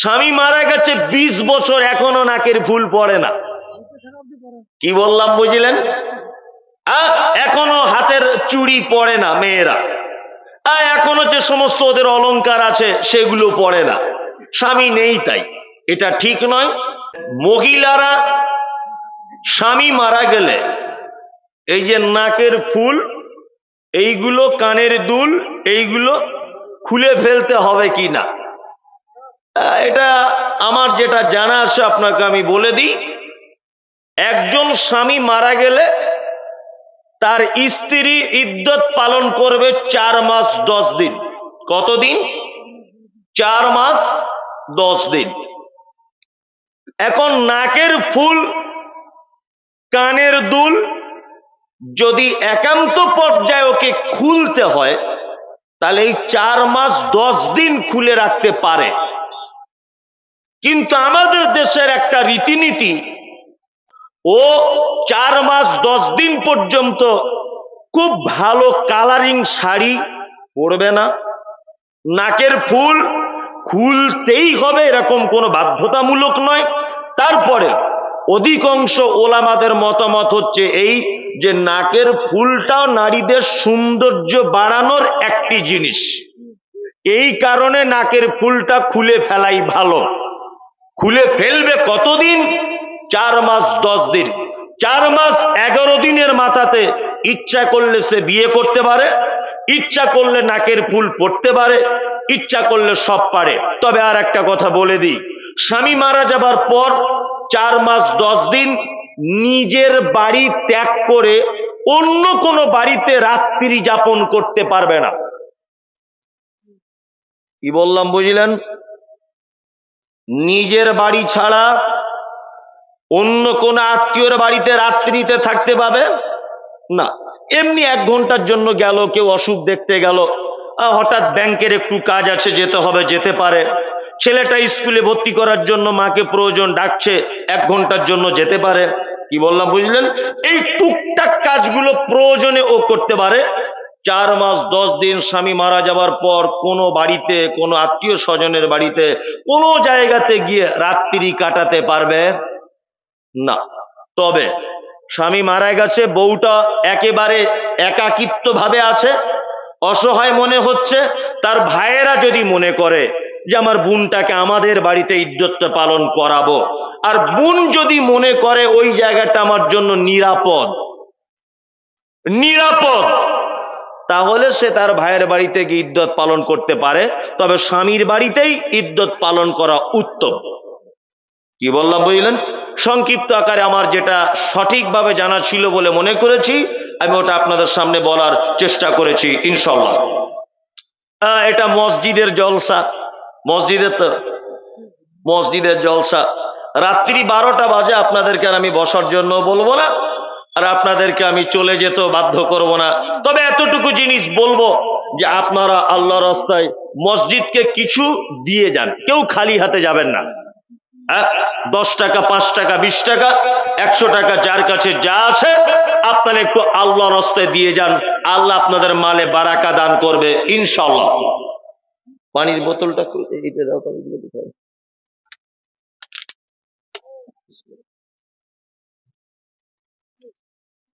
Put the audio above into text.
স্বামী মারা গেছে ২০ বছর, এখনও নাকের ফুল পড়ে না। কি বললাম, বুঝলেন? এখনও হাতের চুড়ি পড়ে না মেয়েরা। এখনও যে সমস্ত ওদের অলংকার আছে, সেগুলো পড়ে না। স্বামী নেই তাই। এটা ঠিক নয়। মহিলারা স্বামী মারা গেলে, এই যে নাকের ফুল, এইগুলো কানের দুল, এইগুলো খুলে ফেলতে হবে কি না? এটা আমার যেটা জানা আছে, আপনাকে আমি বলে দিই। একজন স্বামী মারা গেলে তার স্ত্রী ইদ্যত পালন করবে চার মাস দশ দিন। কতদিন? চার মাস দশ দিন। এখন নাকের ফুল, কানের দুল যদি একান্ত পর্যায়ে ওকে খুলতে হয়, তাহলে এই চার মাস দশ দিন খুলে রাখতে পারে। কিন্তু আমাদের দেশের একটা রীতিনীতি, ও চার মাস দশ দিন পর্যন্ত খুব ভালো কালারিং শাড়ি পরবে না। নাকের ফুল খুলতেই হবে এরকম কোনো বাধ্যতামূলক নয়। তারপরে অধিকাংশ ওলামাদের মতামত হচ্ছে এই যে নাকের ফুলটাও নারীদের সৌন্দর্য বাড়ানোর একটি জিনিস। এই কারণে নাকের ফুলটা খুলে ফেলাই ভালো। খুলে ফেলবে কতদিন? চার মাস দশ দিন। চার মাস এগারো দিনের মাথাতে ইচ্ছা করলে সে বিয়ে করতে পারে, ইচ্ছা করলে নাকের ফুল পড়তে পারে, ইচ্ছা করলে সব পারে। তবে আর একটা কথা বলে দিই, স্বামী মারা যাবার পর চার মাস দশ দিন নিজের বাড়ি ত্যাগ করে অন্য কোনো বাড়িতে রাত্রি যাপন করতে পারবে না। কি বললাম, বুঝলেন? নিজের বাড়ি ছাড়া অন্য কোন আত্মীয়র বাড়িতে রাত্রিতে থাকতে পাবে? না। এমনি এক ঘণ্টার জন্য গেল, কেউ অসুখ দেখতে গেল। হঠাৎ ব্যাংকের একটু কাজ আছে, যেতে হবে, যেতে পারে। ছেলেটা স্কুলে ভর্তি করার জন্য মাকে প্রয়োজন ডাকছে, এক ঘণ্টার জন্য যেতে পারে। কি বললাম, বুঝলেন? এই টুকটাক কাজগুলো প্রয়োজনে ও করতে পারে। চার মাস, দশ দিন স্বামী মারা যাবার পর কোনো বাড়িতে, কোনো আত্মীয় স্বজনের বাড়িতে, কোনো জায়গাতে গিয়ে রাত্রি কাটাতে পারবে? না। তবে স্বামী মারা গেছে, বউটা একেবারে একাকিত্ব ভাবে আছে, অসহায় মনে হচ্ছে, তার ভাইয়েরা যদি মনে করে যে আমার বোনটাকে আমাদের বাড়িতে ইজ্জতটা পালন করাবো, আর বোন যদি মনে করে ওই জায়গাটা আমার জন্য নিরাপদ নিরাপদ তাহলে সে তার ভাইয়ের বাড়িতে গিয়ে ইদ্যত পালন করতে পারে। তবে স্বামীর বাড়িতেই ইদ্যত পালন করা উত্তম। কি বললাম বুঝলেন? সংক্ষিপ্ত আকারে আমার যেটা সঠিকভাবে জানা ছিল বলে মনে করেছি, আমি ওটা আপনাদের সামনে বলার চেষ্টা করেছি ইনশাল্লাহ এটা মসজিদের জলসা। মসজিদের তো মসজিদের জলসা। রাত্রি বারোটা বাজে আপনাদেরকে আমি বসার জন্য বলব না। আর আপনাদেরকে আমি চলে যেতেও বাধ্য করব না। তবে এতটুকু জিনিস বলব যে আপনারা আল্লাহ রাস্তায় মসজিদকে কিছু দিয়ে যান। কেউ খালি হাতে যাবেন না। হ্যাঁ? দশ টাকা, পাঁচ টাকা, বিশ টাকা, একশো টাকা, যার কাছে যা আছে, আপনারা একটু আল্লাহ রাস্তায় দিয়ে যান। আল্লাহ আপনাদের মালে বারাকা দান করবে ইনশাল্লাহ পানির বোতলটা দাও।